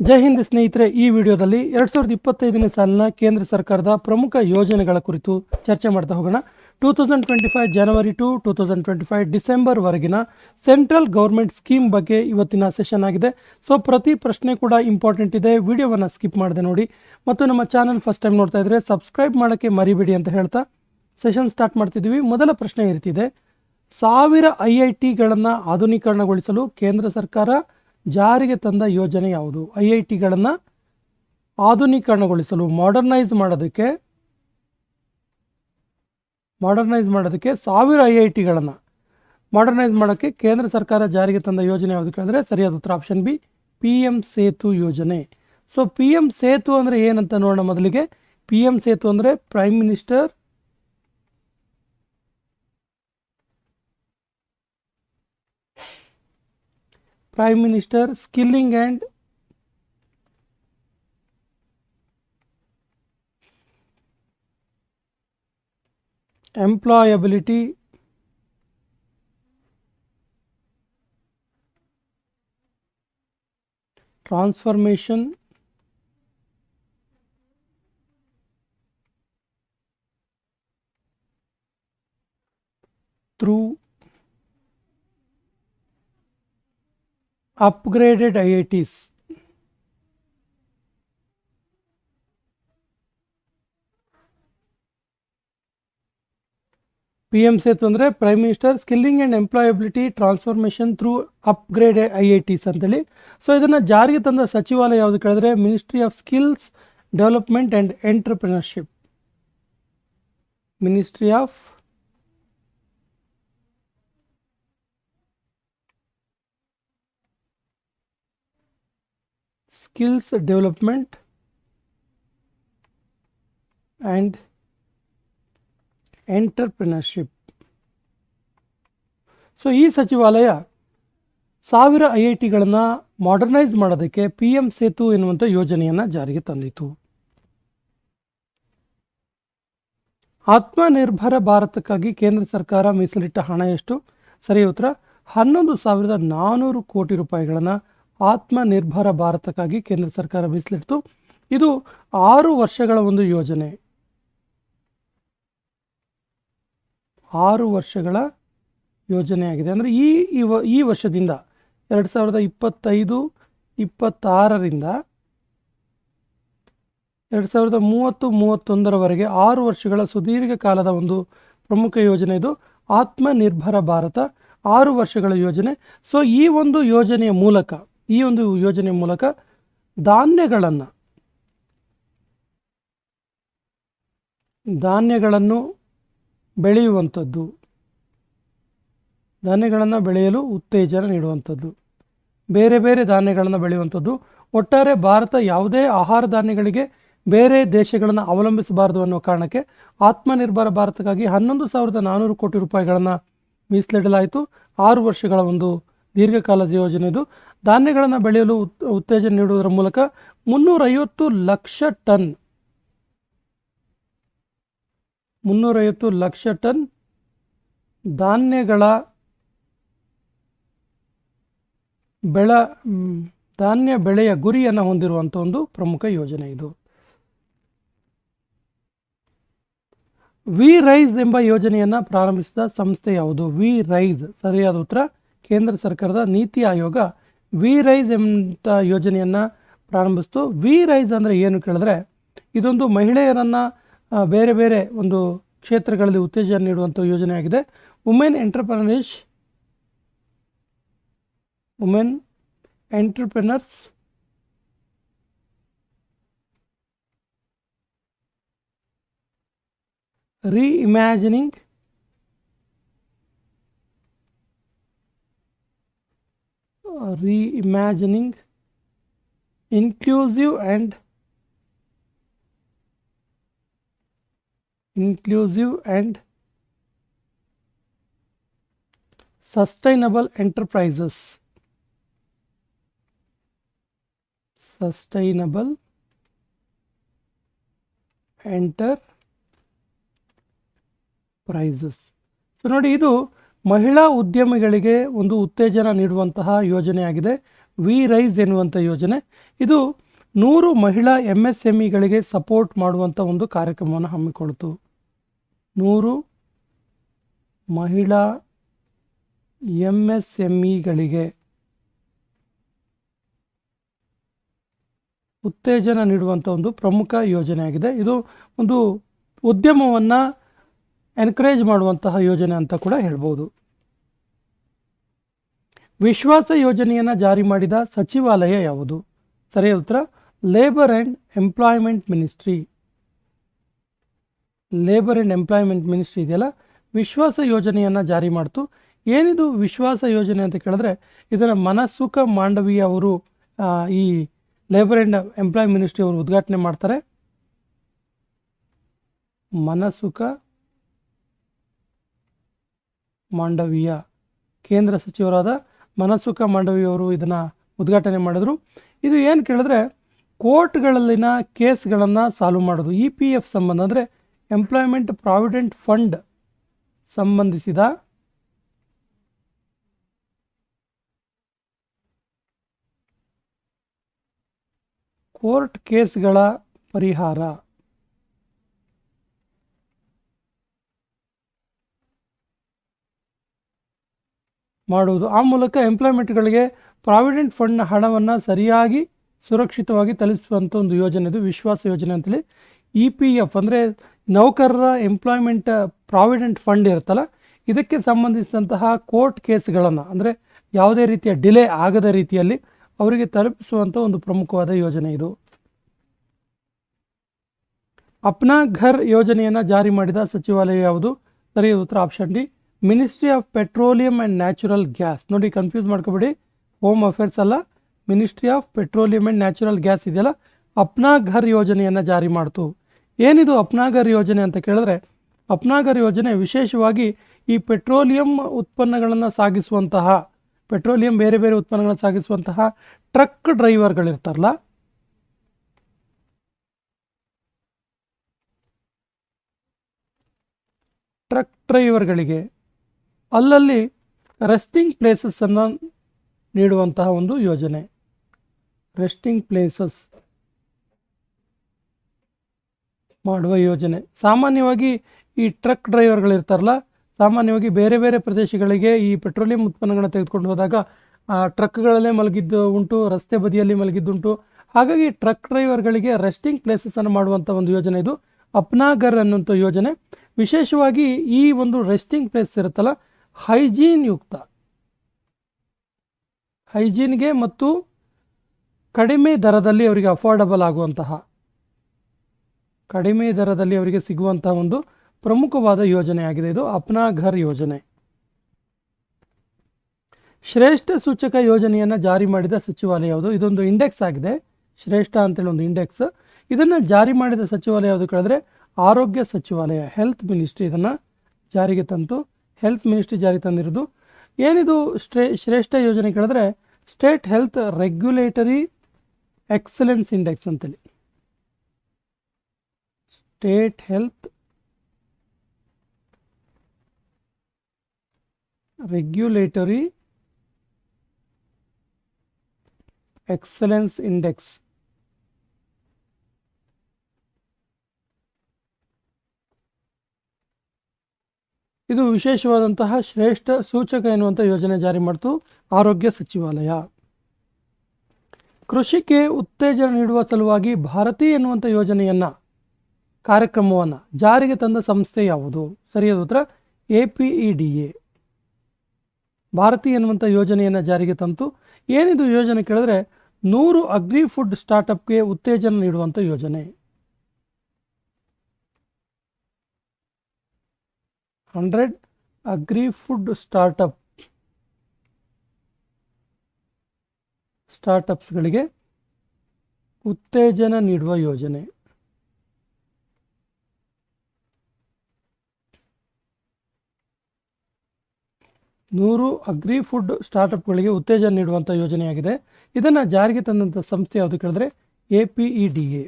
ಜೈ ಹಿಂದ್ ಸ್ನೇಹಿತರೆ, ಈ ವಿಡಿಯೋದಲ್ಲಿ ಎರಡ್ ಸಾವಿರದ ಇಪ್ಪತ್ತೈದನೇ ಸಾಲಿನ ಕೇಂದ್ರ ಸರ್ಕಾರದ ಪ್ರಮುಖ ಯೋಜನೆಗಳ ಕುರಿತು ಚರ್ಚೆ ಮಾಡ್ತಾ ಹೋಗೋಣ. Two thousand twenty five January to two thousand twenty five ಡಿಸೆಂಬರ್ವರೆಗಿನ central government scheme ಬಗ್ಗೆ ಇವತ್ತಿನ ಸೆಷನ್ ಆಗಿದೆ. ಸೊ, ಪ್ರತಿ ಪ್ರಶ್ನೆ ಕೂಡ ಇಂಪಾರ್ಟೆಂಟ್ ಇದೆ. ವಿಡಿಯೋವನ್ನು ಸ್ಕಿಪ್ ಮಾಡದೆ ನೋಡಿ. ಮತ್ತು ನಮ್ಮ ಚಾನಲ್ ಫಸ್ಟ್ ಟೈಮ್ ನೋಡ್ತಾ ಇದ್ರೆ ಸಬ್ಸ್ಕ್ರೈಬ್ ಮಾಡೋಕ್ಕೆ ಮರಿಬೇಡಿ ಅಂತ ಹೇಳ್ತಾ ಸೆಷನ್ ಸ್ಟಾರ್ಟ್ ಮಾಡ್ತಿದ್ದೀವಿ. ಮೊದಲ ಪ್ರಶ್ನೆ ಇರ್ತಿದೆ ಸಾವಿರ ಐ ಐ ಟಿಗಳನ್ನು ಆಧುನೀಕರಣಗೊಳಿಸಲು ಕೇಂದ್ರ ಸರ್ಕಾರ ಜಾರಿಗೆ ತಂದ ಯೋಜನೆ ಯಾವುದು? ಐ ಐ ಟಿಗಳನ್ನು ಆಧುನೀಕರಣಗೊಳಿಸಲು ಮಾಡರ್ನೈಸ್ ಮಾಡೋದಕ್ಕೆ ಮಾಡರ್ನೈಸ್ ಮಾಡೋದಕ್ಕೆ ಸಾವಿರ ಐ ಐ ಟಿಗಳನ್ನು ಮಾಡರ್ನೈಸ್ ಮಾಡೋಕ್ಕೆ ಕೇಂದ್ರ ಸರ್ಕಾರ ಜಾರಿಗೆ ತಂದ ಯೋಜನೆ ಯಾವುದು ಕೇಳಿದ್ರೆ ಸರಿಯಾದ ಉತ್ತರ option B P M Setu ಯೋಜನೆ. ಸೊ ಪಿ ಎಂ ಸೇತು ಅಂದರೆ ಏನಂತ ನೋಡೋಣ ಮೊದಲಿಗೆ. ಪಿ ಎಂ ಸೇತು ಅಂದರೆ prime minister prime minister skilling and employability transformation through upgraded IITs. P M Setu ಅಂದರೆ prime minister skilling and employability transformation through upgrade I I Ts ಅಂತೇಳಿ. So ಇದನ್ನು ಜಾರಿಗೆ ತಂದ ಸಚಿವಾಲಯ ಯಾವುದು ಕೇಳಿದ್ರೆ? Ministry of skills development and entrepreneurship ministry of skills development and entrepreneurship. So ಈ ಸಚಿವಾಲಯ ಸಾವಿರ ಐ ಐ ಟಿಗಳನ್ನು ಮಾಡರ್ನೈಸ್ ಮಾಡೋದಕ್ಕೆ ಪಿ ಎಂ ಸೇತು ಎನ್ನುವಂಥ ಯೋಜನೆಯನ್ನು ಜಾರಿಗೆ ತಂದಿತು ಆತ್ಮನಿರ್ಭರ ಭಾರತಕ್ಕಾಗಿ ಕೇಂದ್ರ ಸರ್ಕಾರ ಮೀಸಲಿಟ್ಟ ಹಣ ಎಷ್ಟು? ಸರಿ ಉತ್ತರ, ಹನ್ನೊಂದು ಸಾವಿರದ ನಾನ್ನೂರು ಕೋಟಿ ರೂಪಾಯಿಗಳನ್ನು ಆತ್ಮನಿರ್ಭರ ಭಾರತಕ್ಕಾಗಿ ಕೇಂದ್ರ ಸರ್ಕಾರ ಮೀಸಲಿಡ್ತು. ಇದು ಆರು ವರ್ಷಗಳ ಒಂದು ಯೋಜನೆ. ಆರು ವರ್ಷಗಳ ಯೋಜನೆಯಾಗಿದೆ ಅಂದರೆ ಈ ಈ ವರ್ಷದಿಂದ ಎರಡು ಸಾವಿರದ ಇಪ್ಪತ್ತೈದು, ಇಪ್ಪತ್ತಾರರಿಂದ ಎರಡು ಸಾವಿರದ ಮೂವತ್ತು, ಮೂವತ್ತೊಂದರವರೆಗೆ ಆರು ವರ್ಷಗಳ ಸುದೀರ್ಘ ಕಾಲದ ಒಂದು ಪ್ರಮುಖ ಯೋಜನೆ ಇದು. ಆತ್ಮನಿರ್ಭರ ಭಾರತ, ಆರು ವರ್ಷಗಳ ಯೋಜನೆ. ಸೊ ಈ ಒಂದು ಯೋಜನೆಯ ಮೂಲಕ ಈ ಒಂದು ಯೋಜನೆ ಮೂಲಕ ಧಾನ್ಯಗಳನ್ನು ಧಾನ್ಯಗಳನ್ನು ಬೆಳೆಯುವಂಥದ್ದು, ಧಾನ್ಯಗಳನ್ನು ಬೆಳೆಯಲು ಉತ್ತೇಜನ ನೀಡುವಂಥದ್ದು, ಬೇರೆ ಬೇರೆ ಧಾನ್ಯಗಳನ್ನು ಬೆಳೆಯುವಂಥದ್ದು. ಒಟ್ಟಾರೆ ಭಾರತ ಯಾವುದೇ ಆಹಾರ ಧಾನ್ಯಗಳಿಗೆ ಬೇರೆ ದೇಶಗಳನ್ನು ಅವಲಂಬಿಸಬಾರದು ಅನ್ನೋ ಕಾರಣಕ್ಕೆ ಆತ್ಮನಿರ್ಭರ ಭಾರತಕ್ಕಾಗಿ ಹನ್ನೊಂದು ಸಾವಿರದ ನಾನ್ನೂರು ಕೋಟಿ ರೂಪಾಯಿಗಳನ್ನು ಮೀಸಲಿಡಲಾಯಿತು. ಆರು ವರ್ಷಗಳ ಒಂದು ದೀರ್ಘಕಾಲದ ಯೋಜನೆ ಇದು. ಧಾನ್ಯಗಳನ್ನು ಬೆಳೆಯಲು ಉತ್- ಉತ್ತೇಜನ ನೀಡುವುದರ ಮೂಲಕ ಮುನ್ನೂರೈವತ್ತು ಲಕ್ಷ ಟನ್, ಮುನ್ನೂರೈವತ್ತು ಲಕ್ಷ ಟನ್ ಧಾನ್ಯಗಳ ಬೆಳ, ಧಾನ್ಯ ಬೆಳೆಯ ಗುರಿಯನ್ನು ಹೊಂದಿರುವಂಥ ಒಂದು ಪ್ರಮುಖ ಯೋಜನೆ ಇದು. ವಿ ರೈಸ್ ಎಂಬ ಯೋಜನೆಯನ್ನು ಪ್ರಾರಂಭಿಸಿದ ಸಂಸ್ಥೆ ಯಾವುದು? ವಿ ರೈಸ್ ಸರಿಯಾದ ಉತ್ತರ, ಕೇಂದ್ರ ಸರ್ಕಾರದ ನೀತಿ ಆಯೋಗ ವಿ ರೈಸ್ ಎಂಬ ಯೋಜನೆಯನ್ನು ಪ್ರಾರಂಭಿಸ್ತು. ವಿ ರೈಸ್ ಅಂದರೆ ಏನು ಕೇಳಿದ್ರೆ, ಇದೊಂದು ಮಹಿಳೆಯರನ್ನು ಬೇರೆ ಬೇರೆ ಒಂದು ಕ್ಷೇತ್ರಗಳಲ್ಲಿ ಉತ್ತೇಜನ ನೀಡುವಂಥ ಯೋಜನೆಯಾಗಿದೆ women entrepreneurship women entrepreneurs reimagining reimagining inclusive and inclusive and sustainable enterprises sustainable enter prises so ನೋಡಿ ಇದು ಮಹಿಳಾ ಉದ್ಯಮಿಗಳಿಗೆ ಒಂದು ಉತ್ತೇಜನ ನೀಡುವಂತಹ ಯೋಜನೆಯಾಗಿದೆ. ವಿ ರೈಸ್ ಎನ್ನುವಂಥ ಯೋಜನೆ. ಇದು ನೂರು ಮಹಿಳಾ ಎಂ ಎಸ್ ಎಂ ಇಗಳಿಗೆ ಸಪೋರ್ಟ್ ಮಾಡುವಂಥ ಒಂದು ಕಾರ್ಯಕ್ರಮವನ್ನು ಹಮ್ಮಿಕೊಳ್ತು ನೂರು ಮಹಿಳಾ ಎಂ ಎಸ್ ಎಂ ಇಗಳಿಗೆ ಉತ್ತೇಜನ ನೀಡುವಂಥ ಒಂದು ಪ್ರಮುಖ ಯೋಜನೆಯಾಗಿದೆ. ಇದು ಒಂದು ಉದ್ಯಮವನ್ನು ಎನ್ಕರೇಜ್ ಮಾಡುವಂತಹ ಯೋಜನೆ ಅಂತ ಕೂಡ ಹೇಳ್ಬೋದು. ವಿಶ್ವಾಸ ಯೋಜನೆಯನ್ನು ಜಾರಿ ಮಾಡಿದ ಸಚಿವಾಲಯ ಯಾವುದು? ಸರಿಯಾದ ಉತ್ತರ. Labour and employment ministry labour and employment ministry ಇದೆಯಲ್ಲ? ವಿಶ್ವಾಸ ಯೋಜನೆಯನ್ನು ಜಾರಿ ಮಾಡ್ತು. ಏನಿದು ವಿಶ್ವಾಸ ಯೋಜನೆ ಅಂತ ಕೇಳಿದ್ರೆ, ಇದನ್ನು ಮನಸುಖ ಮಾಂಡವೀಯ ಅವರು ಈ ಲೇಬರ್ ಆ್ಯಂಡ್ ಎಂಪ್ಲಾಯ್ ಮಿನಿಸ್ಟ್ರಿ ಅವರು ಉದ್ಘಾಟನೆ ಮಾಡ್ತಾರೆ. ಮನಸುಖ ಮಾಂಡವೀಯ. ಕೇಂದ್ರ ಸಚಿವರಾದ ಮನಸುಖ ಮಾಂಡವಿಯವರು ಇದನ್ನು ಉದ್ಘಾಟನೆ ಮಾಡಿದರು. ಇದು ಏನು ಕೇಳಿದ್ರೆ ಕೋರ್ಟ್ಗಳಲ್ಲಿನ ಕೇಸ್ಗಳನ್ನು ಸಾಲ್ವ್ ಮಾಡೋದು. ಇ ಪಿ ಎಫ್ ಸಂಬಂಧ ಅಂದರೆ ಎಂಪ್ಲಾಯ್ಮೆಂಟ್ ಪ್ರಾವಿಡೆಂಟ್ ಫಂಡ್ ಸಂಬಂಧಿಸಿದ ಕೋರ್ಟ್ ಕೇಸ್ಗಳ ಪರಿಹಾರ. ಮಾಡುವುದು. ಆ ಮೂಲಕ ಎಂಪ್ಲಾಯ್ಮೆಂಟ್ಗಳಿಗೆ ಪ್ರಾವಿಡೆಂಟ್ ಫಂಡ್ನ ಹಣವನ್ನು ಸರಿಯಾಗಿ ಸುರಕ್ಷಿತವಾಗಿ ತಲುಪಿಸುವಂಥ ಒಂದು ಯೋಜನೆ ಇದು, ವಿಶ್ವಾಸ ಯೋಜನೆ ಅಂತೇಳಿ. ಇ ಪಿ ಎಫ್ ಅಂದರೆ ನೌಕರರ ಎಂಪ್ಲಾಯ್ಮೆಂಟ್ ಪ್ರಾವಿಡೆಂಟ್ ಫಂಡ್ ಇರುತ್ತಲ್ಲ, ಇದಕ್ಕೆ ಸಂಬಂಧಿಸಿದಂತಹ ಕೋರ್ಟ್ ಕೇಸ್ಗಳನ್ನು ಅಂದರೆ ಯಾವುದೇ ರೀತಿಯ ಡಿಲೇ ಆಗದ ರೀತಿಯಲ್ಲಿ ಅವರಿಗೆ ತಲುಪಿಸುವಂಥ ಒಂದು ಪ್ರಮುಖವಾದ ಯೋಜನೆ ಇದು. ಅಪ್ನಾ ಘರ್ ಯೋಜನೆಯನ್ನು ಜಾರಿ ಮಾಡಿದ ಸಚಿವಾಲಯ ಯಾವುದು? ಸರಿಯಾದ ಉತ್ತರ option D. Ministry of petroleum and natural gas ನೋಡಿ ಕನ್ಫ್ಯೂಸ್ ಮಾಡ್ಕೋಬೇಡಿ. ಹೋಮ್ ಅಫೇರ್ಸ್ ಅಲ್ಲ. Ministry of petroleum and natural gas ಇದೆಯಲ್ಲ? ಅಪ್ನಾ ಘರ್ ಯೋಜನೆಯನ್ನು ಜಾರಿ ಮಾಡ್ತು. ಏನಿದು ಅಪ್ನಾ ಘರ್ ಯೋಜನೆ ಅಂತ ಕೇಳಿದ್ರೆ, ಅಪ್ನಾ ಘರ್ ಯೋಜನೆ ವಿಶೇಷವಾಗಿ ಈ ಪೆಟ್ರೋಲಿಯಂ ಉತ್ಪನ್ನಗಳನ್ನು ಸಾಗಿಸುವಂತಹ, ಪೆಟ್ರೋಲಿಯಂ ಬೇರೆ ಬೇರೆ ಉತ್ಪನ್ನಗಳನ್ನು ಸಾಗಿಸುವಂತಹ ಟ್ರಕ್ ಡ್ರೈವರ್ಗಳಿರ್ತಾರಲ್ಲ? ಟ್ರಕ್ ಡ್ರೈವರ್ಗಳಿಗೆ ಅಲ್ಲಲ್ಲಿ ರೆಸ್ಟಿಂಗ್ ಪ್ಲೇಸಸ್ಸನ್ನು ನೀಡುವಂತಹ ಒಂದು ಯೋಜನೆ. ರೆಸ್ಟಿಂಗ್ ಪ್ಲೇಸಸ್ ಮಾಡುವ ಯೋಜನೆ. ಸಾಮಾನ್ಯವಾಗಿ ಈ ಟ್ರಕ್ ಡ್ರೈವರ್ಗಳಿರ್ತಾರಲ್ಲ ಸಾಮಾನ್ಯವಾಗಿ ಬೇರೆ ಬೇರೆ ಪ್ರದೇಶಗಳಿಗೆ ಈ ಪೆಟ್ರೋಲಿಯಂ ಉತ್ಪನ್ನಗಳನ್ನು ತೆಗೆದುಕೊಂಡು ಹೋದಾಗ ಆ ಟ್ರಕ್ಗಳಲ್ಲೇ ಮಲಗಿದ್ದು ಉಂಟು, ರಸ್ತೆ ಬದಿಯಲ್ಲಿ ಮಲಗಿದ್ದುಂಟು ಹಾಗಾಗಿ ಟ್ರಕ್ ಡ್ರೈವರ್ಗಳಿಗೆ ರೆಸ್ಟಿಂಗ್ ಪ್ಲೇಸಸನ್ನು ಮಾಡುವಂಥ ಒಂದು ಯೋಜನೆ ಇದು. ಅಪ್ನಾಗರ್ ಅನ್ನುವಂಥ ಯೋಜನೆ. ವಿಶೇಷವಾಗಿ ಈ ಒಂದು ರೆಸ್ಟಿಂಗ್ ಪ್ಲೇಸ್ ಇರುತ್ತಲ್ಲ ಹೈಜೀನ್ ಯುಕ್ತ ಹೈಜೀನ್ಗೆ ಮತ್ತು ಕಡಿಮೆ ದರದಲ್ಲಿ ಅವರಿಗೆ ಅಫೋರ್ಡಬಲ್ ಆಗುವಂತಹ, ಕಡಿಮೆ ದರದಲ್ಲಿ ಅವರಿಗೆ ಸಿಗುವಂತಹ ಒಂದು ಪ್ರಮುಖವಾದ ಯೋಜನೆಯಾಗಿದೆ. ಇದು ಅಪ್ನಾ ಘರ್ ಯೋಜನೆ. ಶ್ರೇಷ್ಠ ಸೂಚಕ ಯೋಜನೆಯನ್ನು ಜಾರಿ ಮಾಡಿದ ಸಚಿವಾಲಯ ಯಾವುದು? ಇದೊಂದು ಇಂಡೆಕ್ಸ್ ಆಗಿದೆ. ಶ್ರೇಷ್ಠ ಅಂತೇಳಿ ಒಂದು ಇಂಡೆಕ್ಸ್. ಇದನ್ನು ಜಾರಿ ಮಾಡಿದ ಸಚಿವಾಲಯ ಯಾವುದು? ಕೇಳಿದ್ರೆ ಆರೋಗ್ಯ ಸಚಿವಾಲಯ, ಹೆಲ್ತ್ ಮಿನಿಸ್ಟ್ರಿ ಇದನ್ನು ಜಾರಿಗೆ ತಂತು. ಹೆಲ್ತ್ ಮಿನಿಸ್ಟ್ರಿ ಜಾರಿ ತಂದಿರೋದು. ಏನಿದು ಶ್ರೇ ಶ್ರೇಷ್ಠ ಯೋಜನೆ ಕೇಳಿದ್ರೆ state health regulatory excellence index ಅಂತೇಳಿ. State health regulatory excellence index. ಇದು ವಿಶೇಷವಾದಂತಹ ಶ್ರೇಷ್ಠ ಸೂಚಕ ಎನ್ನುವಂಥ ಯೋಜನೆ ಜಾರಿ ಮಾಡಿತು ಆರೋಗ್ಯ ಸಚಿವಾಲಯ. ಕೃಷಿಗೆ ಉತ್ತೇಜನ ನೀಡುವ ಸಲುವಾಗಿ ಭಾರತಿ ಎನ್ನುವಂಥ ಯೋಜನೆಯನ್ನು, ಕಾರ್ಯಕ್ರಮವನ್ನು ಜಾರಿಗೆ ತಂದ ಸಂಸ್ಥೆ ಯಾವುದು? ಸರಿಯಾದ ಉತ್ತರ A P E D A. Bharati ಎನ್ನುವಂಥ ಯೋಜನೆಯನ್ನು ಜಾರಿಗೆ ತಂತು. ಏನಿದು ಯೋಜನೆ ಕೇಳಿದ್ರೆ ನೂರು ಅಗ್ರಿ ಫುಡ್ ಸ್ಟಾರ್ಟಪ್ಗೆ ಉತ್ತೇಜನ ನೀಡುವಂಥ ಯೋಜನೆ. ಹಂಡ್ರೆಡ್ ಅಗ್ರಿ ಫುಡ್ ಸ್ಟಾರ್ಟಪ್ ಸ್ಟಾರ್ಟಪ್ಸ್ಗಳಿಗೆ ಉತ್ತೇಜನ ನೀಡುವ ಯೋಜನೆ. ನೂರು ಅಗ್ರಿ ಫುಡ್ ಸ್ಟಾರ್ಟಪ್ಗಳಿಗೆ ಉತ್ತೇಜನ ನೀಡುವಂಥ ಯೋಜನೆಯಾಗಿದೆ. ಇದನ್ನು ಜಾರಿಗೆ ತಂದಂಥ ಸಂಸ್ಥೆ ಯಾವುದು ಕೇಳಿದ್ರೆ A P E D A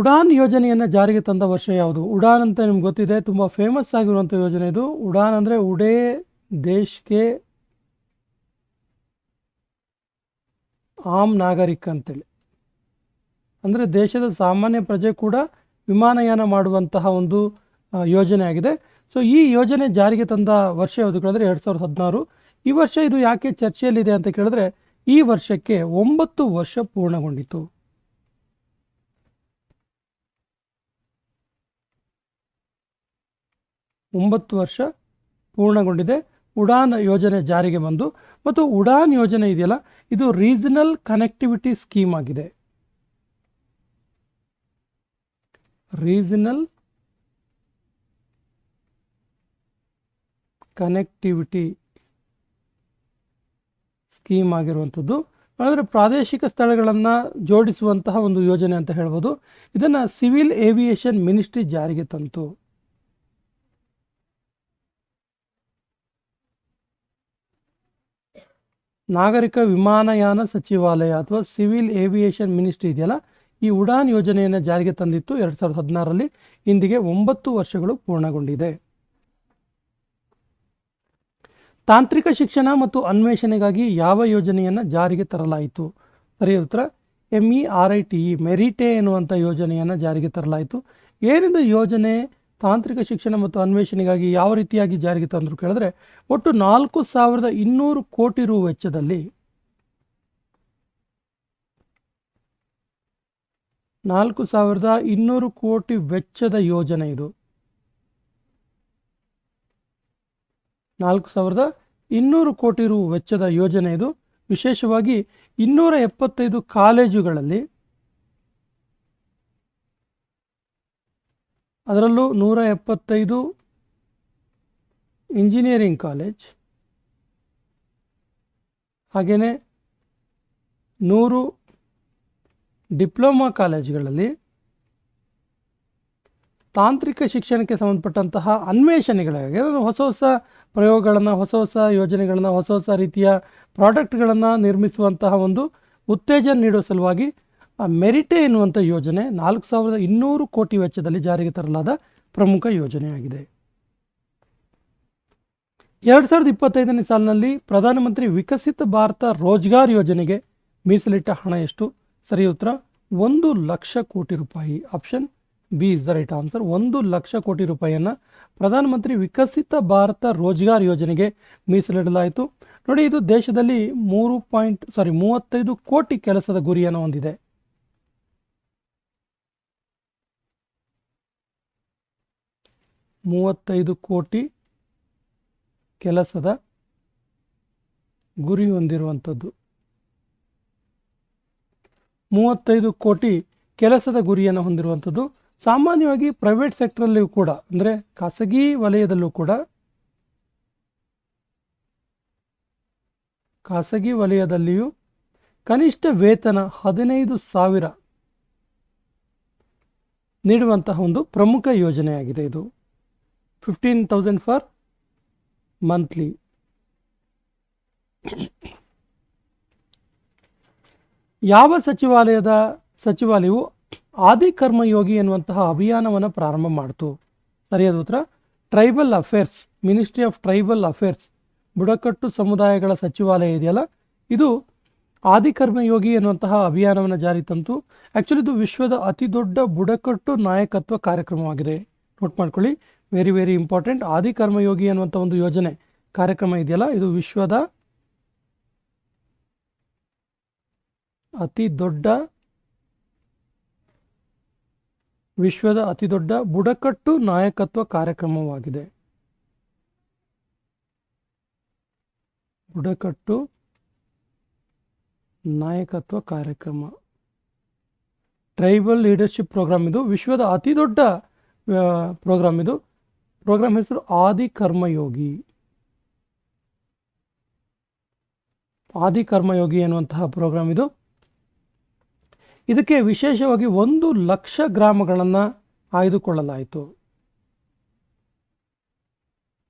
Udan ಯೋಜನೆಯನ್ನು ಜಾರಿಗೆ ತಂದ ವರ್ಷ ಯಾವುದು? ಉಡಾನ್ ಅಂತ ನಿಮ್ಗೆ ಗೊತ್ತಿದೆ, ತುಂಬ ಫೇಮಸ್ ಆಗಿರುವಂಥ ಯೋಜನೆ ಇದು. ಉಡಾನ್ ಅಂದರೆ ಉಡೇ ದೇಶಕ್ಕೆ ಆಮ್ ನಾಗರಿಕ ಅಂತೇಳಿ. ಅಂದರೆ ದೇಶದ ಸಾಮಾನ್ಯ ಪ್ರಜೆ ಕೂಡ ವಿಮಾನಯಾನ ಮಾಡುವಂತಹ ಒಂದು ಯೋಜನೆ ಆಗಿದೆ. ಸೊ ಈ ಯೋಜನೆ ಜಾರಿಗೆ ತಂದ ವರ್ಷ ಯಾವುದು ಕೇಳಿದ್ರೆ ಎರಡು ಸಾವಿರದ ಹದಿನಾರು. ಈ ವರ್ಷ ಇದು ಯಾಕೆ ಚರ್ಚೆಯಲ್ಲಿದೆ ಅಂತ ಕೇಳಿದ್ರೆ ಈ ವರ್ಷಕ್ಕೆ ಒಂಬತ್ತು ವರ್ಷ ಪೂರ್ಣಗೊಂಡಿತು. ಒಂಬತ್ತು ವರ್ಷ ಪೂರ್ಣಗೊಂಡಿದೆ. ಉಡಾನ್ ಯೋಜನೆ ಜಾರಿಗೆ ಬಂದು ಮತ್ತು ಉಡಾನ್ ಯೋಜನೆ ಇದೆಯಲ್ಲ, ಇದು ರೀಜನಲ್ ಕನೆಕ್ಟಿವಿಟಿ ಸ್ಕೀಮ್ ಆಗಿದೆ. ರೀಜನಲ್ ಕನೆಕ್ಟಿವಿಟಿ ಸ್ಕೀಮ್ ಆಗಿರುವಂಥದ್ದು. ಅಂದರೆ ಪ್ರಾದೇಶಿಕ ಸ್ಥಳಗಳನ್ನು ಜೋಡಿಸುವಂತಹ ಒಂದು ಯೋಜನೆ ಅಂತ ಹೇಳ್ಬೋದು. ಇದನ್ನು ಸಿವಿಲ್ ಏವಿಯೇಷನ್ ಮಿನಿಸ್ಟ್ರಿ ಜಾರಿಗೆ ತಂತು. ನಾಗರಿಕ ವಿಮಾನಯಾನ ಸಚಿವಾಲಯ ಅಥವಾ ಸಿವಿಲ್ ಏವಿಯೇಷನ್ ಮಿನಿಸ್ಟ್ರಿ ಇದೆಯಲ್ಲ? ಈ ಉಡಾನ್ ಯೋಜನೆಯನ್ನು ಜಾರಿಗೆ ತಂದಿತ್ತು ಎರಡು ಸಾವಿರದ ಹದಿನಾರರಲ್ಲಿ. ಇಂದಿಗೆ ಒಂಬತ್ತು ವರ್ಷಗಳು ಪೂರ್ಣಗೊಂಡಿದೆ. ತಾಂತ್ರಿಕ ಶಿಕ್ಷಣ ಮತ್ತು ಅನ್ವೇಷಣೆಗಾಗಿ ಯಾವ ಯೋಜನೆಯನ್ನು ಜಾರಿಗೆ ತರಲಾಯಿತು? ಸರಿ ಉತ್ತರ. M E R I T E MERITE ಎನ್ನುವಂಥ ಯೋಜನೆಯನ್ನು ಜಾರಿಗೆ ತರಲಾಯಿತು. ಏನಿದು ಯೋಜನೆ? ತಾಂತ್ರಿಕ ಶಿಕ್ಷಣ ಮತ್ತು ಅನ್ವೇಷಣೆಗಾಗಿ ಯಾವ ರೀತಿಯಾಗಿ ಜಾರಿಗೆ ತಂದರು ಕೇಳಿದ್ರೆ ಒಟ್ಟು ನಾಲ್ಕು ಸಾವಿರದ ಇನ್ನೂರು ಕೋಟಿ ರು ವೆಚ್ಚದಲ್ಲಿ ನಾಲ್ಕು ಸಾವಿರದ ಇನ್ನೂರು ಕೋಟಿ ವೆಚ್ಚದ ಯೋಜನೆ ಇದು. ನಾಲ್ಕು ಸಾವಿರದ ಇನ್ನೂರು ಕೋಟಿ ರು ವೆಚ್ಚದ ಯೋಜನೆ ಇದು. ವಿಶೇಷವಾಗಿ ಇನ್ನೂರ ಎಪ್ಪತ್ತೈದು ಕಾಲೇಜುಗಳಲ್ಲಿ ಅದರಲ್ಲೂ ನೂರ ಎಪ್ಪತ್ತೈದು ಇಂಜಿನಿಯರಿಂಗ್ ಕಾಲೇಜ್, ಹಾಗೆಯೇ ನೂರು ಡಿಪ್ಲೊಮಾ ಕಾಲೇಜುಗಳಲ್ಲಿ ತಾಂತ್ರಿಕ ಶಿಕ್ಷಣಕ್ಕೆ ಸಂಬಂಧಪಟ್ಟಂತಹ ಅನ್ವೇಷಣೆಗಳಾಗಿ ಹೊಸ ಹೊಸ ಪ್ರಯೋಗಗಳನ್ನು, ಹೊಸ ಹೊಸ ಯೋಜನೆಗಳನ್ನು, ಹೊಸ ಹೊಸ ರೀತಿಯ ಪ್ರಾಡಕ್ಟ್ಗಳನ್ನು ನಿರ್ಮಿಸುವಂತಹ ಒಂದು ಉತ್ತೇಜನ ನೀಡುವ ಸಲುವಾಗಿ ಆ ಮೆರಿಟೆ ಎನ್ನುವಂಥ ಯೋಜನೆ ನಾಲ್ಕು ಸಾವಿರದ ಇನ್ನೂರು ಕೋಟಿ ವೆಚ್ಚದಲ್ಲಿ ಜಾರಿಗೆ ತರಲಾದ ಪ್ರಮುಖ ಯೋಜನೆಯಾಗಿದೆ. ಎರಡು ಸಾವಿರದ ಇಪ್ಪತ್ತೈದನೇ ಸಾಲಿನಲ್ಲಿ ಪ್ರಧಾನಮಂತ್ರಿ ವಿಕಸಿತ ಭಾರತ ರೋಜ್ಗಾರ್ ಯೋಜನೆಗೆ ಮೀಸಲಿಟ್ಟ ಹಣ ಎಷ್ಟು? ಸರಿ ಉತ್ತರ, ಒಂದು ಲಕ್ಷ ಕೋಟಿ ರೂಪಾಯಿ. Option B is the right answer. ಒಂದು ಲಕ್ಷ ಕೋಟಿ ರೂಪಾಯಿಯನ್ನು ಪ್ರಧಾನಮಂತ್ರಿ ವಿಕಸಿತ ಭಾರತ ರೋಜ್ಗಾರ್ ಯೋಜನೆಗೆ ಮೀಸಲಿಡಲಾಯಿತು. ನೋಡಿ, ಇದು ದೇಶದಲ್ಲಿ ಮೂರು ಪಾಯಿಂಟ್ ಸಾರಿ ಮೂವತ್ತೈದು ಕೋಟಿ ಕೆಲಸದ ಗುರಿಯನ್ನು ಹೊಂದಿದೆ. ಮೂವತ್ತೈದು ಕೋಟಿ ಕೆಲಸದ ಗುರಿ ಹೊಂದಿರುವಂಥದ್ದು. ಮೂವತ್ತೈದು ಕೋಟಿ ಕೆಲಸದ ಗುರಿಯನ್ನು ಹೊಂದಿರುವಂಥದ್ದು. ಸಾಮಾನ್ಯವಾಗಿ ಪ್ರೈವೇಟ್ ಸೆಕ್ಟರಲ್ಲಿಯೂ ಕೂಡ, ಅಂದರೆ ಖಾಸಗಿ ವಲಯದಲ್ಲೂ ಕೂಡ, ಖಾಸಗಿ ವಲಯದಲ್ಲಿಯೂ ಕನಿಷ್ಠ ವೇತನ ಹದಿನೈದು ಸಾವಿರ ನೀಡುವಂತಹ ಒಂದು ಪ್ರಮುಖ ಯೋಜನೆಯಾಗಿದೆ ಇದು. ಫಿಫ್ಟೀನ್ ತೌಸಂಡ್ ಫಾರ್ ಮಂತ್ಲಿ ಯಾವ ಸಚಿವಾಲಯದ ಸಚಿವಾಲಯವು ಆದಿ ಕರ್ಮಯೋಗಿ ಎನ್ನುವಂತಹ ಅಭಿಯಾನವನ್ನು ಪ್ರಾರಂಭ ಮಾಡಿತು? ಸರಿಯಾದ ಉತ್ತರ tribal affairs ministry of tribal affairs ಬುಡಕಟ್ಟು ಸಮುದಾಯಗಳ ಸಚಿವಾಲಯ ಇದೆಯಲ್ಲ? ಇದು ಆದಿಕರ್ಮಯೋಗಿ ಎನ್ನುವಂತಹ ಅಭಿಯಾನವನ್ನು ಜಾರಿ ತಂತು. ಆ್ಯಕ್ಚುಲಿ ಇದು ವಿಶ್ವದ ಅತಿ ದೊಡ್ಡ ಬುಡಕಟ್ಟು ನಾಯಕತ್ವ ಕಾರ್ಯಕ್ರಮವಾಗಿದೆ. ನೋಟ್ ಮಾಡ್ಕೊಳ್ಳಿ ವೆರಿ ವೆರಿ ಇಂಪಾರ್ಟೆಂಟ್ ಆದಿಕರ್ಮಯೋಗಿ ಅನ್ನುವಂಥ ಒಂದು ಯೋಜನೆ ಕಾರ್ಯಕ್ರಮ ಇದೆಯಲ್ಲ? ಇದು ವಿಶ್ವದ ಅತಿ ದೊಡ್ಡ ವಿಶ್ವದ ಅತಿ ದೊಡ್ಡ ಬುಡಕಟ್ಟು ನಾಯಕತ್ವ ಕಾರ್ಯಕ್ರಮವಾಗಿದೆ. ಬುಡಕಟ್ಟು ನಾಯಕತ್ವ ಕಾರ್ಯಕ್ರಮ. ಟ್ರೈಬಲ್ ಲೀಡರ್ಶಿಪ್ ಪ್ರೋಗ್ರಾಮ್ ಇದು. ವಿಶ್ವದ ಅತಿ ದೊಡ್ಡ ಪ್ರೋಗ್ರಾಮ್ ಇದು. ಪ್ರೋಗ್ರಾಮ್ ಹೆಸರು ಆದಿ ಕರ್ಮಯೋಗಿ. ಆದಿ ಕರ್ಮಯೋಗಿ ಎನ್ನುವಂತಹ ಪ್ರೋಗ್ರಾಮ್ ಇದು. ಇದಕ್ಕೆ ವಿಶೇಷವಾಗಿ ಒಂದು ಲಕ್ಷ ಗ್ರಾಮಗಳನ್ನು ಆಯ್ದುಕೊಳ್ಳಲಾಯಿತು.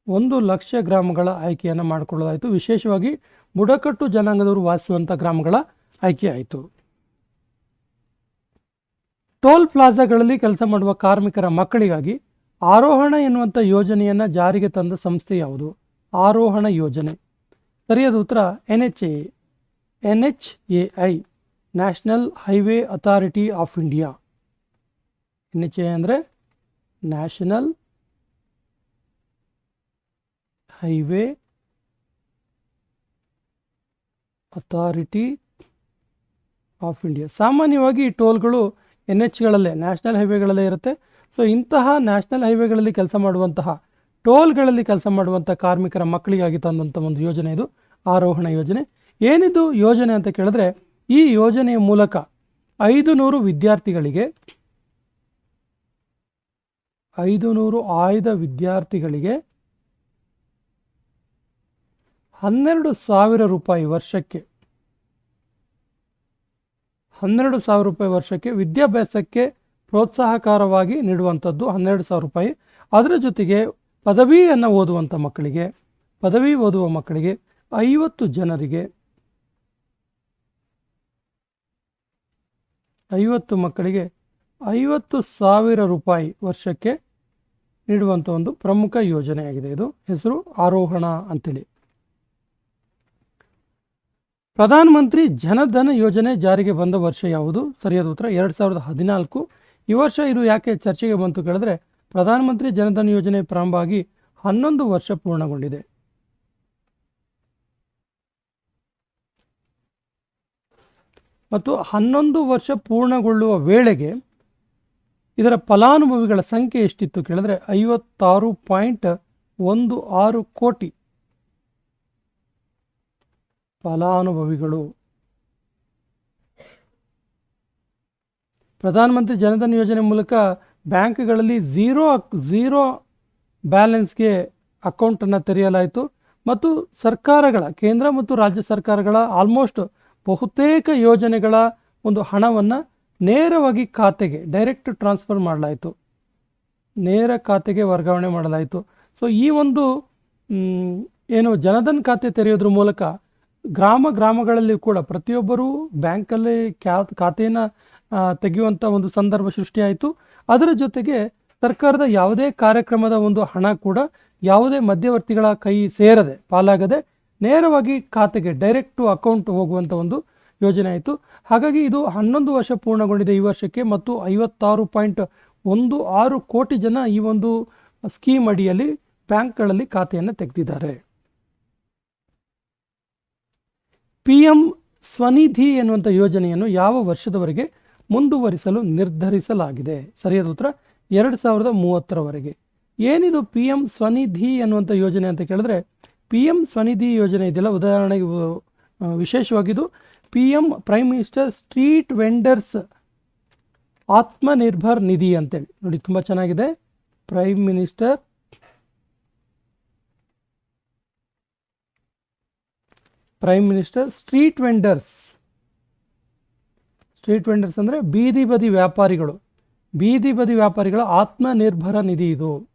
ಒಂದು ಲಕ್ಷ ಗ್ರಾಮಗಳ ಆಯ್ಕೆಯನ್ನು ಮಾಡಿಕೊಳ್ಳಲಾಯಿತು. ವಿಶೇಷವಾಗಿ ಬುಡಕಟ್ಟು ಜನಾಂಗದವರು ವಾಸಿಸುವಂಥ ಗ್ರಾಮಗಳ ಆಯ್ಕೆ ಆಯಿತು. ಟೋಲ್ ಪ್ಲಾಜಾಗಳಲ್ಲಿ ಕೆಲಸ ಮಾಡುವ ಕಾರ್ಮಿಕರ ಮಕ್ಕಳಿಗಾಗಿ ಆರೋಹಣ ಎನ್ನುವಂಥ ಯೋಜನೆಯನ್ನು ಜಾರಿಗೆ ತಂದ ಸಂಸ್ಥೆ ಯಾವುದು? ಆರೋಹಣ ಯೋಜನೆ. ಸರಿಯಾದ ಉತ್ತರ N H A. N H A I, national highway authority of India. N H A ಅಂದರೆ national highway authority of India. ಸಾಮಾನ್ಯವಾಗಿ ಟೋಲ್ಗಳು ಎನ್ ಎಚ್ಗಳಲ್ಲೇ ನ್ಯಾಷನಲ್ ಹೈವೇಗಳಲ್ಲೇ ಇರುತ್ತೆ. ಸೊ ಇಂತಹ ನ್ಯಾಷನಲ್ ಹೈವೇಗಳಲ್ಲಿ ಕೆಲಸ ಮಾಡುವಂತಹ ಟೋಲ್ಗಳಲ್ಲಿ ಕೆಲಸ ಮಾಡುವಂಥ ಕಾರ್ಮಿಕರ ಮಕ್ಕಳಿಗಾಗಿ ತಂದಂಥ ಒಂದು ಯೋಜನೆ ಇದು, ಆರೋಹಣ ಯೋಜನೆ. ಏನಿದು ಯೋಜನೆ ಅಂತ ಕೇಳಿದ್ರೆ, ಈ ಯೋಜನೆಯ ಮೂಲಕ ಐದು ನೂರು ವಿದ್ಯಾರ್ಥಿಗಳಿಗೆ ಐದು ನೂರು ಆಯ್ದ ವಿದ್ಯಾರ್ಥಿಗಳಿಗೆ ಹನ್ನೆರಡು ಸಾವಿರ ರೂಪಾಯಿ ವರ್ಷಕ್ಕೆ, ಹನ್ನೆರಡು ಸಾವಿರ ರೂಪಾಯಿ ವರ್ಷಕ್ಕೆ ವಿದ್ಯಾಭ್ಯಾಸಕ್ಕೆ ಪ್ರೋತ್ಸಾಹಕರವಾಗಿ ನೀಡುವಂಥದ್ದು ಹನ್ನೆರಡು ಸಾವಿರ ರೂಪಾಯಿ. ಅದರ ಜೊತೆಗೆ ಪದವಿಯನ್ನು ಓದುವಂಥ ಮಕ್ಕಳಿಗೆ, ಪದವಿ ಓದುವ ಮಕ್ಕಳಿಗೆ ಐವತ್ತು ಜನರಿಗೆ, ಐವತ್ತು ಮಕ್ಕಳಿಗೆ ಐವತ್ತು ಸಾವಿರ ರೂಪಾಯಿ ವರ್ಷಕ್ಕೆ ನೀಡುವಂಥ ಒಂದು ಪ್ರಮುಖ ಯೋಜನೆಯಾಗಿದೆ ಇದು. ಹೆಸರು ಆರೋಹಣ ಅಂತೇಳಿ. ಪ್ರಧಾನಮಂತ್ರಿ ಜನಧನ ಯೋಜನೆ ಜಾರಿಗೆ ಬಂದ ವರ್ಷ ಯಾವುದು? ಸರಿಯಾದ ಉತ್ತರ, ಎರಡು ಸಾವಿರದ ಹದಿನಾಲ್ಕು. ಈ ವರ್ಷ ಇದು ಯಾಕೆ ಚರ್ಚೆಗೆ ಬಂತು ಕೇಳಿದ್ರೆ ಪ್ರಧಾನಮಂತ್ರಿ ಜನಧನ್ ಯೋಜನೆ ಪ್ರಾರಂಭ ಆಗಿ ಹನ್ನೊಂದು ವರ್ಷ ಪೂರ್ಣಗೊಂಡಿದೆ. ಮತ್ತು ಹನ್ನೊಂದು ವರ್ಷ ಪೂರ್ಣಗೊಳ್ಳುವ ವೇಳೆಗೆ ಇದರ ಫಲಾನುಭವಿಗಳ ಸಂಖ್ಯೆ ಎಷ್ಟಿತ್ತು ಕೇಳಿದ್ರೆ ಐವತ್ತಾರು ಪಾಯಿಂಟ್ ಒಂದು ಆರು ಕೋಟಿ ಫಲಾನುಭವಿಗಳು. ಪ್ರಧಾನಮಂತ್ರಿ ಜನಧನ್ ಯೋಜನೆ ಮೂಲಕ ಬ್ಯಾಂಕ್ಗಳಲ್ಲಿ ಝೀರೋ ಝೀರೋ ಬ್ಯಾಲೆನ್ಸ್ಗೆ ಅಕೌಂಟನ್ನು ತೆರೆಯಲಾಯಿತು ಮತ್ತು ಸರ್ಕಾರಗಳ, ಕೇಂದ್ರ ಮತ್ತು ರಾಜ್ಯ ಸರ್ಕಾರಗಳ ಆಲ್ಮೋಸ್ಟ್ ಬಹುತೇಕ ಯೋಜನೆಗಳ ಒಂದು ಹಣವನ್ನು ನೇರವಾಗಿ ಖಾತೆಗೆ, ಡೈರೆಕ್ಟ್ ಟ್ರಾನ್ಸ್ಫರ್ ಮಾಡಲಾಯಿತು. ನೇರ ಖಾತೆಗೆ ವರ್ಗಾವಣೆ ಮಾಡಲಾಯಿತು. ಸೊ ಈ ಒಂದು ಏನು ಜನಧನ್ ಖಾತೆ ತೆರೆಯೋದ್ರ ಮೂಲಕ ಗ್ರಾಮ ಗ್ರಾಮಗಳಲ್ಲಿ ಕೂಡ ಪ್ರತಿಯೊಬ್ಬರೂ ಬ್ಯಾಂಕಲ್ಲಿ ಕ್ಯಾ, ಖಾತೆಯನ್ನು ತೆಗೆಯುವಂಥ ಒಂದು ಸಂದರ್ಭ ಸೃಷ್ಟಿಯಾಯಿತು. ಅದರ ಜೊತೆಗೆ ಸರ್ಕಾರದ ಯಾವುದೇ ಕಾರ್ಯಕ್ರಮದ ಒಂದು ಹಣ ಕೂಡ ಯಾವುದೇ ಮಧ್ಯವರ್ತಿಗಳ ಕೈ ಸೇರದೆ ಪಾಲಾಗದೆ ನೇರವಾಗಿ ಖಾತೆಗೆ ಡೈರೆಕ್ಟ್ ಟು ಅಕೌಂಟ್ ಹೋಗುವಂಥ ಒಂದು ಯೋಜನೆ ಆಯಿತು. ಹಾಗಾಗಿ ಇದು ಹನ್ನೊಂದು ವರ್ಷ ಪೂರ್ಣಗೊಂಡಿದೆ ಈ ವರ್ಷಕ್ಕೆ ಮತ್ತು ಐವತ್ತಾರು ಪಾಯಿಂಟ್ ಒಂದು ಆರು ಕೋಟಿ ಜನ ಈ ಒಂದು ಸ್ಕೀಮ್ ಅಡಿಯಲ್ಲಿ ಬ್ಯಾಂಕ್ಗಳಲ್ಲಿ ಖಾತೆಯನ್ನು ತೆಗೆದಿದ್ದಾರೆ. ಪಿ ಎಂ ಸ್ವನಿಧಿ ಎನ್ನುವಂಥ ಯೋಜನೆಯನ್ನು ಯಾವ ವರ್ಷದವರೆಗೆ ಮುಂದುವರಿಸಲು ನಿರ್ಧರಿಸಲಾಗಿದೆ. ಸರಿಯಾದ ಉತ್ತರ? ಎರಡು ಸಾವಿರದ ಮೂವತ್ತರವರೆಗೆ. ಏನಿದು ಪಿ ಎಂ ಸ್ವನಿಧಿ ಅನ್ನುವಂಥ ಯೋಜನೆ ಅಂತ ಕೇಳಿದ್ರೆ ಪಿ ಎಂ ಸ್ವನಿಧಿ ಯೋಜನೆ ಇದೆಯಲ್ಲ? ಉದಾಹರಣೆಗೆ ವಿಶೇಷವಾಗಿದ್ದು P M prime minister street vendors Atmanirbhar Nidhi ಅಂತೇಳಿ. ನೋಡಿ, ತುಂಬ ಚೆನ್ನಾಗಿದೆ. Prime minister prime minister street vendors street vendors ಅಂದರೆ ಬೀದಿ ಬದಿ ವ್ಯಾಪಾರಿಗಳು. ಬೀದಿ ಬದಿ ವ್ಯಾಪಾರಿಗಳ ಆತ್ಮನಿರ್ಭರ ನಿಧಿ ಇದು.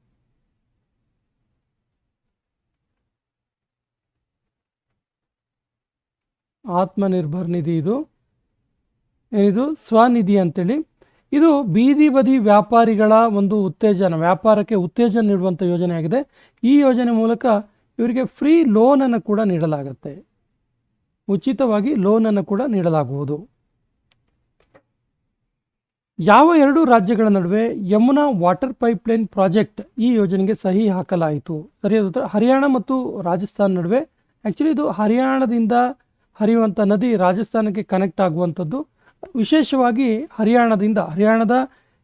ಆತ್ಮನಿರ್ಭರ್ ನಿಧಿ ಇದು. ಏನಿದು? ಸ್ವನಿಧಿ ಅಂತೇಳಿ. ಇದು ಬೀದಿ ಬದಿ ವ್ಯಾಪಾರಿಗಳ ಒಂದು ಉತ್ತೇಜನ, ವ್ಯಾಪಾರಕ್ಕೆ ಉತ್ತೇಜನ ನೀಡುವಂಥ ಯೋಜನೆ ಆಗಿದೆ. ಈ ಯೋಜನೆ ಮೂಲಕ ಇವರಿಗೆ ಫ್ರೀ ಲೋನನ್ನು ಕೂಡ ನೀಡಲಾಗುತ್ತೆ. ಉಚಿತವಾಗಿ ಲೋನನ್ನು ಕೂಡ ನೀಡಲಾಗುವುದು. ಯಾವ ಎರಡು ರಾಜ್ಯಗಳ ನಡುವೆ ಯಮುನಾ ವಾಟರ್ ಪೈಪ್ಲೈನ್ ಪ್ರಾಜೆಕ್ಟ್ ಈ ಯೋಜನೆಗೆ ಸಹಿ ಹಾಕಲಾಯಿತು? ಸರಿಯಾದ ಉತ್ತರ, ಹರಿಯಾಣ ಮತ್ತು ರಾಜಸ್ಥಾನ ನಡುವೆ. ಆ್ಯಕ್ಚುಲಿ ಇದು ಹರಿಯಾಣದಿಂದ ಹರಿಯುವಂಥ ನದಿ ರಾಜಸ್ಥಾನಕ್ಕೆ ಕನೆಕ್ಟ್ ಆಗುವಂಥದ್ದು. ವಿಶೇಷವಾಗಿ ಹರಿಯಾಣದಿಂದ, ಹರಿಯಾಣದ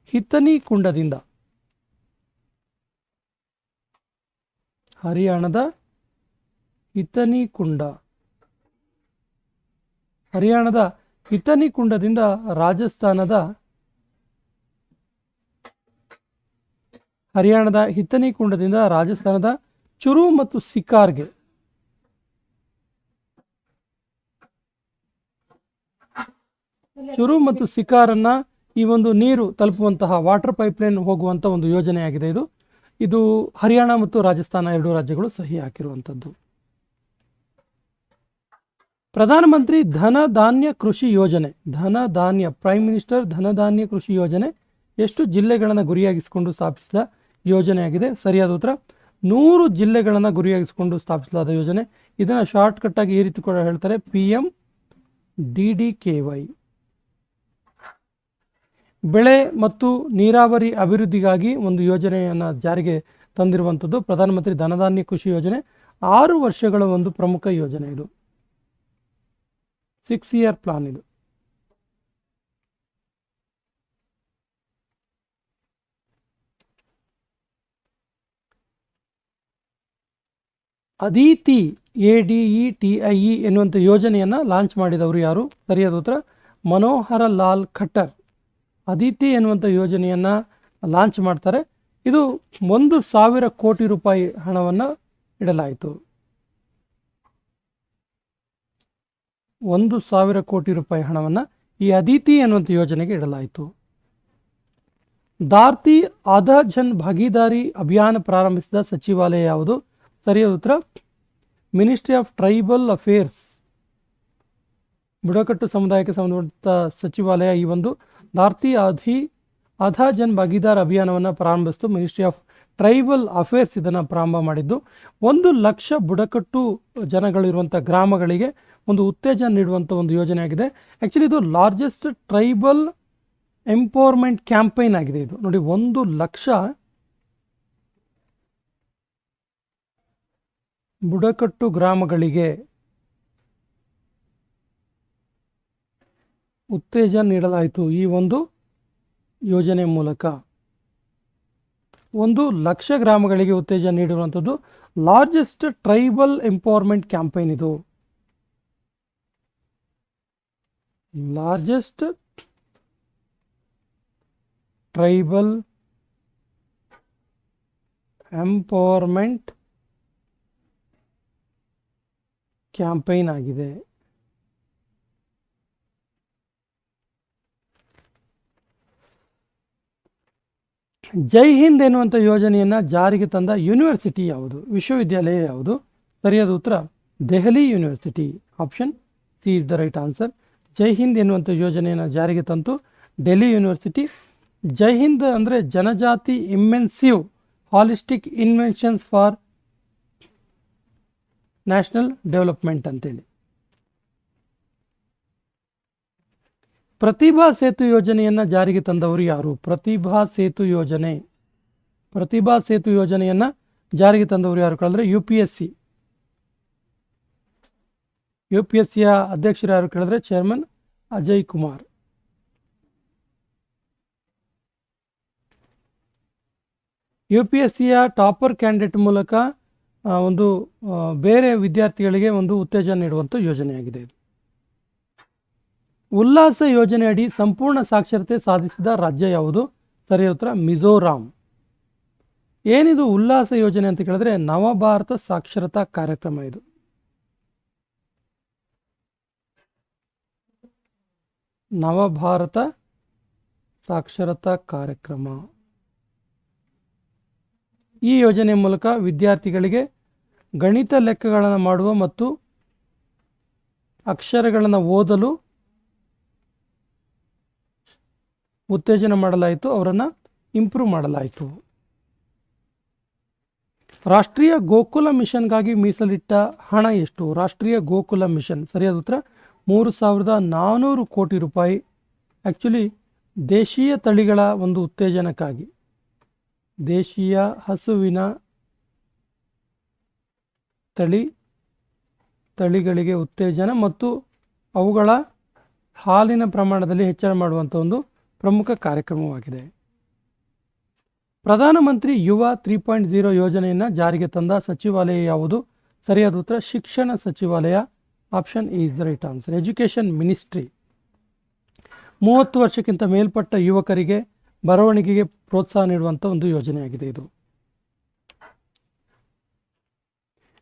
ಹಿತನಿ ಕುಂಡದಿಂದ. ಹರಿಯಾಣದ ಹಿತನಿ ಕುಂಡ. ಹರಿಯಾಣದ ಹಿತನಿ ಕುಂಡದಿಂದ ರಾಜಸ್ಥಾನದ ಹರಿಯಾಣದ ಹಿತ್ತನಿ ಕುಂಡದಿಂದ ರಾಜಸ್ಥಾನದ ಚುರು ಮತ್ತು ಸಿಕಾರ್ಗೆ ಚುರು ಮತ್ತು ಸಿಕಾರನ್ನ ಈ ಒಂದು ನೀರು ತಲುಪುವಂತಹ ವಾಟರ್ ಪೈಪ್ಲೈನ್ ಹೋಗುವಂಥ ಒಂದು ಯೋಜನೆಯಾಗಿದೆ ಇದು. ಇದು ಹರಿಯಾಣ ಮತ್ತು ರಾಜಸ್ಥಾನ ಎರಡು ರಾಜ್ಯಗಳು ಸಹಿ ಹಾಕಿರುವಂಥದ್ದು ಪ್ರಧಾನಮಂತ್ರಿ ಧನ ಧಾನ್ಯ ಕೃಷಿ ಯೋಜನೆ. ಧನ ಧಾನ್ಯ, ಪ್ರೈಮ್ ಮಿನಿಸ್ಟರ್ ಧನ ಧಾನ್ಯ ಕೃಷಿ ಯೋಜನೆ ಎಷ್ಟು ಜಿಲ್ಲೆಗಳನ್ನು ಗುರಿಯಾಗಿಸಿಕೊಂಡು ಸ್ಥಾಪಿಸಿದ ಯೋಜನೆಯಾಗಿದೆ ಸರಿಯಾದ ಉತ್ತರ, ನೂರು ಜಿಲ್ಲೆಗಳನ್ನು ಗುರಿಯಾಗಿಸಿಕೊಂಡು ಸ್ಥಾಪಿಸಲಾದ ಯೋಜನೆ. ಇದನ್ನು ಶಾರ್ಟ್ಕಟ್ ಆಗಿ ಈ ರೀತಿ ಕೂಡ ಹೇಳ್ತಾರೆ P M D D K Y ಬೆಳೆ ಮತ್ತು ನೀರಾವರಿ ಅಭಿವೃದ್ಧಿಗಾಗಿ ಒಂದು ಯೋಜನೆಯನ್ನು ಜಾರಿಗೆ ತಂದಿರುವಂಥದ್ದು ಪ್ರಧಾನಮಂತ್ರಿ ಧನಧಾನ್ಯ ಕೃಷಿ ಯೋಜನೆ. ಆರು ವರ್ಷಗಳ ಒಂದು ಪ್ರಮುಖ ಯೋಜನೆ ಇದು. ಸಿಕ್ಸ್ ಇಯರ್ ಪ್ಲಾನ್ ಇದು. Aditi A D E T I E ಎನ್ನುವಂಥ ಯೋಜನೆಯನ್ನು ಲಾಂಚ್ ಮಾಡಿದವರು ಯಾರು? ಸರಿಯಾದ ಉತ್ತರ, ಮನೋಹರ ಲಾಲ್ ಖಟ್ಟರ್. ಅದಿತಿ ಎನ್ನುವಂಥ ಯೋಜನೆಯನ್ನು ಲಾಂಚ್ ಮಾಡ್ತಾರೆ. ಇದು ಒಂದು ಸಾವಿರ ಕೋಟಿ ರೂಪಾಯಿ ಹಣವನ್ನು ಇಡಲಾಯಿತು. ಒಂದು ಸಾವಿರ ಕೋಟಿ ರೂಪಾಯಿ ಹಣವನ್ನು ಈ ಅದಿತಿ ಎನ್ನುವಂಥ ಯೋಜನೆಗೆ ಇಡಲಾಯಿತು. ದಾರ್ತಿ ಆಧಾ ಜನ್ ಭಾಗೀದಾರಿ ಅಭಿಯಾನ ಪ್ರಾರಂಭಿಸಿದ ಸಚಿವಾಲಯ ಯಾವುದು? ಸರಿಯಾದ ಉತ್ತರ? ಮಿನಿಸ್ಟ್ರಿ ಆಫ್ ಟ್ರೈಬಲ್ ಅಫೇರ್ಸ್ ಬುಡಕಟ್ಟು ಸಮುದಾಯಕ್ಕೆ ಸಂಬಂಧಪಟ್ಟ ಸಚಿವಾಲಯ ಈ ಒಂದು ದಾರ್ತಿ ಅಧಿ ಅಧಾ ಜನ್ ಭಾಗಿದಾರ್ ಅಭಿಯಾನವನ್ನು ಪ್ರಾರಂಭಿಸಿತು. ಮಿನಿಸ್ಟ್ರಿ ಆಫ್ ಟ್ರೈಬಲ್ ಅಫೇರ್ಸ್ ಇದನ್ನು ಪ್ರಾರಂಭ ಮಾಡಿದ್ದು. ಒಂದು ಲಕ್ಷ ಬುಡಕಟ್ಟು ಜನಗಳಿರುವಂಥ ಗ್ರಾಮಗಳಿಗೆ ಒಂದು ಉತ್ತೇಜನ ನೀಡುವಂಥ ಒಂದು ಯೋಜನೆಯಾಗಿದೆ ಆ್ಯಕ್ಚುಲಿ ಇದು ಲಾರ್ಜೆಸ್ಟ್ ಟ್ರೈಬಲ್ ಎಂಪವರ್ಮೆಂಟ್ ಕ್ಯಾಂಪೈನ್ ಆಗಿದೆ ಇದು. ನೋಡಿ, ಒಂದು ಲಕ್ಷ ಬುಡಕಟ್ಟು ಗ್ರಾಮಗಳಿಗೆ ಉತ್ತೇಜನ ನೀಡಲಾಯಿತು. ಈ ಒಂದು ಯೋಜನೆ ಮೂಲಕ ಒಂದು ಲಕ್ಷ ಗ್ರಾಮಗಳಿಗೆ ಉತ್ತೇಜನ ನೀಡಿರುವಂಥದ್ದು. ಲಾರ್ಜೆಸ್ಟ್ ಟ್ರೈಬಲ್ ಎಂಪವರ್ಮೆಂಟ್ ಕ್ಯಾಂಪೇನ್ ಇದು. ಲಾರ್ಜೆಸ್ಟ್ ಟ್ರೈಬಲ್ ಎಂಪವರ್ಮೆಂಟ್ ಕ್ಯಾಂಪೈನ್ ಆಗಿದೆ. ಜೈ ಹಿಂದ್ ಎನ್ನುವಂಥ ಯೋಜನೆಯನ್ನು ಜಾರಿಗೆ ತಂದ ಯೂನಿವರ್ಸಿಟಿ ಯಾವುದು? ವಿಶ್ವವಿದ್ಯಾಲಯ ಯಾವುದು? ಸರಿಯಾದ ಉತ್ತರ, Delhi university. Option C is the right answer. Jai Hind ಎನ್ನುವಂಥ ಯೋಜನೆಯನ್ನು ಜಾರಿಗೆ ತಂತು ಡೆಲ್ಲಿ ಯೂನಿವರ್ಸಿಟಿ. ಜೈ ಹಿಂದ್ ಅಂದರೆ Janjati immersive holistic inventions for national development ಅಂತೇಳಿ. ಪ್ರತಿಭಾ ಸೇತು ಯೋಜನೆಯನ್ನು ಜಾರಿಗೆ ತಂದವರು ಯಾರು? ಪ್ರತಿಭಾ ಸೇತು ಯೋಜನೆ. ಪ್ರತಿಭಾ ಸೇತು ಯೋಜನೆಯನ್ನು ಜಾರಿಗೆ ತಂದವರು ಯಾರು ಕೇಳಿದ್ರೆ U P S C U P S ಸಿಯ ಅಧ್ಯಕ್ಷರು ಯಾರು ಕೇಳಿದ್ರೆ chairman Ajay Kumar. U P S ಸಿಯ ಟಾಪರ್ ಕ್ಯಾಂಡಿಡೇಟ್ ಮೂಲಕ ಒಂದು ಬೇರೆ ವಿದ್ಯಾರ್ಥಿಗಳಿಗೆ ಒಂದು ಉತ್ತೇಜನ ನೀಡುವಂಥ ಯೋಜನೆಯಾಗಿದೆ. ಇದು ಉಲ್ಲಾಸ ಯೋಜನೆಯಡಿ ಸಂಪೂರ್ಣ ಸಾಕ್ಷರತೆ ಸಾಧಿಸಿದ ರಾಜ್ಯ ಯಾವುದು? ಸರಿ ಉತ್ತರ, ಮಿಜೋರಾಂ. ಏನಿದು ಉಲ್ಲಾಸ ಯೋಜನೆ ಅಂತ ಕೇಳಿದ್ರೆ ನವಭಾರತ ಸಾಕ್ಷರತಾ ಕಾರ್ಯಕ್ರಮ ಇದು. ನವಭಾರತ ಸಾಕ್ಷರತಾ ಕಾರ್ಯಕ್ರಮ. ಈ ಯೋಜನೆ ಮೂಲಕ ವಿದ್ಯಾರ್ಥಿಗಳಿಗೆ ಗಣಿತ ಲೆಕ್ಕಗಳನ್ನು ಮಾಡುವ ಮತ್ತು ಅಕ್ಷರಗಳನ್ನು ಓದಲು ಉತ್ತೇಜನ ಮಾಡಲಾಯಿತು, ಅವರನ್ನು ಇಂಪ್ರೂವ್ ಮಾಡಲಾಯಿತು. ರಾಷ್ಟ್ರೀಯ ಗೋಕುಲ ಮಿಷನ್ಗಾಗಿ ಮೀಸಲಿಟ್ಟ ಹಣ ಎಷ್ಟು? ರಾಷ್ಟ್ರೀಯ ಗೋಕುಲ ಮಿಷನ್. ಸರಿಯಾದ ಉತ್ತರ? ಮೂರು ಸಾವಿರದ ನಾನ್ನೂರು ಕೋಟಿ ರೂಪಾಯಿ. ಆ್ಯಕ್ಚುಲಿ ದೇಶೀಯ ತಳಿಗಳ ಒಂದು ಉತ್ತೇಜನಕ್ಕಾಗಿ. ದೇಶೀಯ ಹಸುವಿನ ತಳಿ, ತಳಿಗಳಿಗೆ ಉತ್ತೇಜನ ಮತ್ತು ಅವುಗಳ ಹಾಲಿನ ಪ್ರಮಾಣದಲ್ಲಿ ಹೆಚ್ಚಳ ಮಾಡುವಂಥ ಒಂದು ಪ್ರಮುಖ ಕಾರ್ಯಕ್ರಮವಾಗಿದೆ. ಪ್ರಧಾನಮಂತ್ರಿ ಯುವ ತ್ರೀ ಪಾಯಿಂಟ್ ಜೀರೋ ಯೋಜನೆಯನ್ನು ಜಾರಿಗೆ ತಂದ ಸಚಿವಾಲಯ ಯಾವುದು? ಸರಿಯಾದ ಉತ್ತರ, ಶಿಕ್ಷಣ ಸಚಿವಾಲಯ. Option is the right answer. Education ministry. ಮೂವತ್ತು ವರ್ಷಕ್ಕಿಂತ ಮೇಲ್ಪಟ್ಟ ಯುವಕರಿಗೆ ಬರವಣಿಗೆಗೆ ಪ್ರೋತ್ಸಾಹ ನೀಡುವಂಥ ಒಂದು ಯೋಜನೆಯಾಗಿದೆ ಇದು.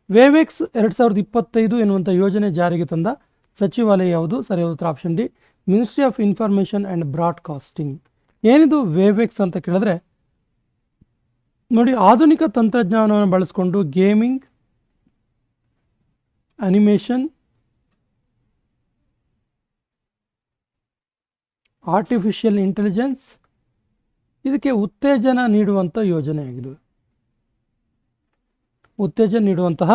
ವೇವೆಕ್ಸ್ ಎರಡು ಸಾವಿರದ ಇಪ್ಪತ್ತೈದು ಎನ್ನುವಂಥ ಯೋಜನೆ ಜಾರಿಗೆ ತಂದ ಸಚಿವಾಲಯ ಯಾವುದು? ಸರಿಯಾದ ಉತ್ತರ option D ministry of information and broadcasting ಏನಿದು ವೇವೆಕ್ಸ್ ಅಂತ ಕೇಳಿದ್ರೆ, ನೋಡಿ, ಆಧುನಿಕ ತಂತ್ರಜ್ಞಾನವನ್ನು ಬಳಸಿಕೊಂಡು ಗೇಮಿಂಗ್ ಅನಿಮೇಷನ್ ಆರ್ಟಿಫಿಷಿಯಲ್ ಇಂಟೆಲಿಜೆನ್ಸ್ ಇದಕ್ಕೆ ಉತ್ತೇಜನ ನೀಡುವಂಥ ಯೋಜನೆಯಾಗಿದೆ. ಉತ್ತೇಜನ ನೀಡುವಂತಹ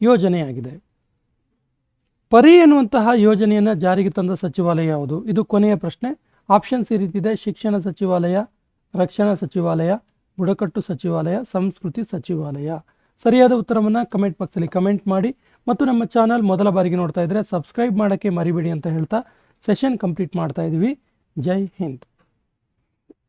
ಯೋಜನೆಯಾಗಿದೆ. ಪರಿ ಎನ್ನುವಂತಹ ಯೋಜನೆಯನ್ನು ಜಾರಿಗೆ ತಂದ ಸಚಿವಾಲಯ ಯಾವುದು? ಇದು ಕೊನೆಯ ಪ್ರಶ್ನೆ. ಆಪ್ಷನ್ಸ್ ಈ ರೀತಿ ಇದೆ ಶಿಕ್ಷಣ ಸಚಿವಾಲಯ, ರಕ್ಷಣಾ ಸಚಿವಾಲಯ, ಬುಡಕಟ್ಟು ಸಚಿವಾಲಯ, ಸಂಸ್ಕೃತಿ ಸಚಿವಾಲಯ. ಸರಿಯಾದ ಉತ್ತರವನ್ನು ಕಮೆಂಟ್ ಬಾಕ್ಸಲ್ಲಿ ಕಮೆಂಟ್ ಮಾಡಿ ಮತ್ತು ನಮ್ಮ ಚಾನಲ್ ಮೊದಲ ಬಾರಿಗೆ ನೋಡ್ತಾ ಇದ್ದರೆ ಸಬ್ಸ್ಕ್ರೈಬ್ ಮಾಡೋಕ್ಕೆ ಮರಿಬೇಡಿ ಅಂತ ಹೇಳ್ತಾ ಸೆಷನ್ ಕಂಪ್ಲೀಟ್ ಮಾಡ್ತಾ ಇದ್ದೀವಿ. ಜೈ ಹಿಂದ್.